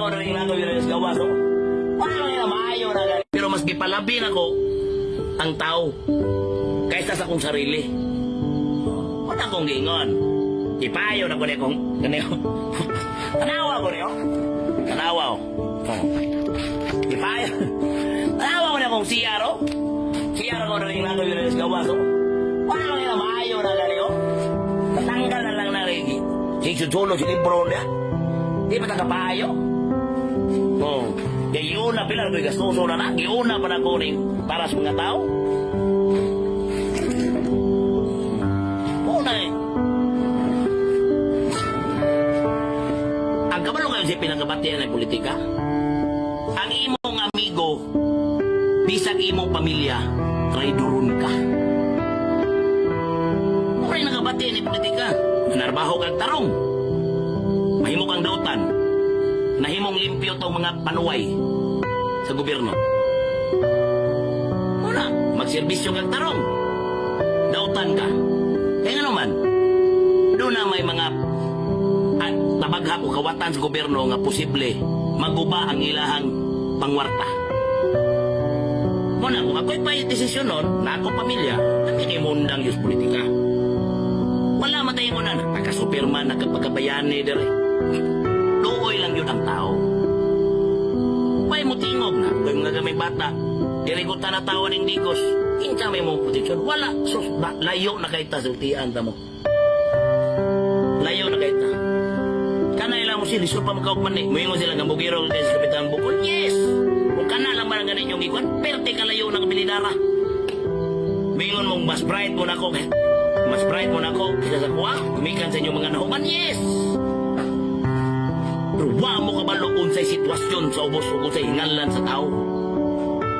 ko na rin ako yun sa gawas. oh. Paano nila maayo na gani? Pero mas gipalabin ako ang tao kaysa sa akong sarili. Wala akong gingon. Ipayo na ko na kong ganito. Tanawa ko niyo. Tanawa ko. Oh. Ipayo. Tanawa ko na kong siyar, oh. Siyar ko na rin ako yun sa gawas. oh. Paano nila maayo na gani, oh. Tatanggal na lang na rin. Sisusulo si libro niya. Di ba nakapayo? Oh. Kaya iuna pila ko gastuso na na. Iuna pa na ko rin para sa mga tao. Una eh. Ang kabalo ngayon si pinagabatian ng politika. Ang imong amigo, bisag imong pamilya, traidoron ka. Mura'y nagabatian ng politika. Nanarbaho kang tarong. Mahimo kang dautan. Nahimong limpyo tong mga panuway sa gobyerno. Una, magserbisyo kang tarong. Dautan ka. Kaya nga naman, doon na may mga at tabagha o kawatan sa gobyerno nga posible maguba ang ilahang pangwarta. Muna, kung ako'y pa desisyon nun, na ako pamilya, kami mundang yus politika. Wala matayin ko na, nagpaka-superman, nagpagkabayani dire. Tao. May mo tingog na, kay mga gamay bata, dire ko tanatawan ng digos, kinsa may mo posisyon, wala, sus, na, layo na kay tasultian ta mo. Layo na kay ta. Kana ilang mo sila, so pa makaukman ni, muingon sila nga bugiro sa kapitan bukol, yes! Kung kana lang man yung ikuan, perte ka layo ng bilidara. Mingon mong mas bright mo na ako, eh. Mas bright mo na ako, kisa sa kuwa, kumikan sa inyong mga nahuman, yes! Pero mo kabalo unsay sitwasyon sa ubos o unsay hingalan sa tao.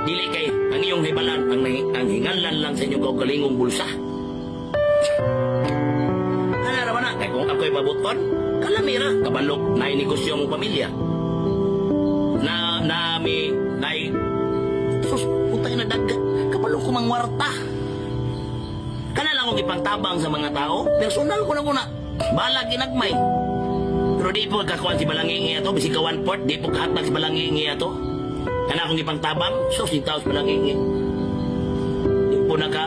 Dili kay ang iyong hibalan ang, ang hingalan lang sa inyong kaugalingong bulsa. Ano naman na, kay kung ako'y mabuton, kalamira, kabalok na negosyo mong pamilya. Na, na, mi, na, sus, putay na daga, kabalok ko mang warta. Kana lang akong ipangtabang sa mga tao, personal ko na ko na, balag ginagmay. Pero di po kakuan si Balangingi ato, bisig ka one port, di po kahatag si Balangingi ato. Kana akong ipangtabang, sus, yung tao si Balangingi. Di po naka,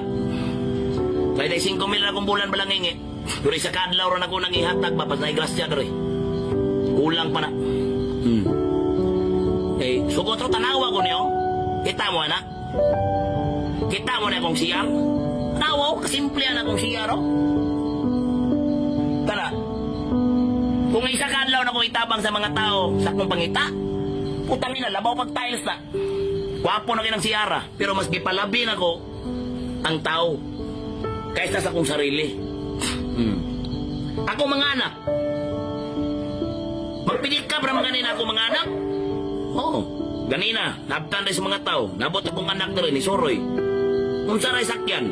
kaya day 5 mil na akong bulan Balangingi. Pero isa kadlaw ron ako nang ihatag, papas na iglasya doon Kulang pa na. Hmm. Eh, sugot ro tanawa ko niyo. Kita mo na. Kita mo na akong siyar. Tanawa ko, kasimple na akong siyar, kung isa kadlaw na kong itabang sa mga tao sa akong pangita, putang ina, labaw pag tiles na. Wapo na kinang siyara, pero mas gipalabi na ang tao kaysa sa akong sarili. Hmm. Ako mga anak. Magpilit ka para mga ako mga anak? Oo. Ganina, nabtan sa mga tao. Nabot akong anak na rin ni Soroy. Kung saray sakyan,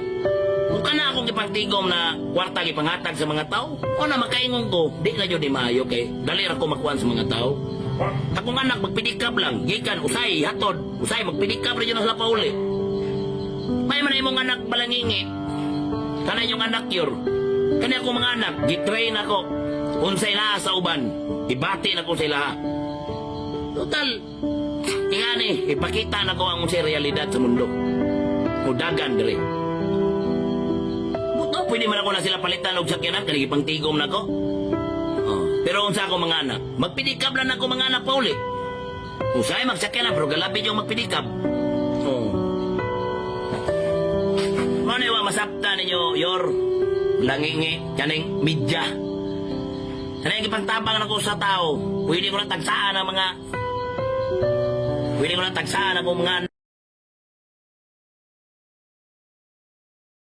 kung ka na akong ipangtigom na kwarta ipanghatag sa mga tao, o na makaingon ko, di na yun di maayo kay dali ra ko makuan sa mga tao. Akong anak magpidikap lang, gikan, usay, hatod, usay, magpidikap rin yun sa pauli. May man imong anak balangingi, kana yung anak yor, kani ako mga anak, gitrain ako, unsay laha sa uban, ibati na ko sila. Total, ingani, ipakita na ko ang unsay realidad sa mundo. Mudagan dire. Pwede man ako na sila palitan og sakyanan kanigi pang tigom na. Oh, pero unsa ako mga anak, magpidikab lang ako mga anak pa uli. Usay magsakyanan pero galapit yung magpidikab. Oh. Ano yung masapta ninyo, Yor? Langingi, kaning midya. Yung ipagtabang na sa tao? Pwede ko lang tagsaan ang mga... Pwede ko lang tagsaan ang mga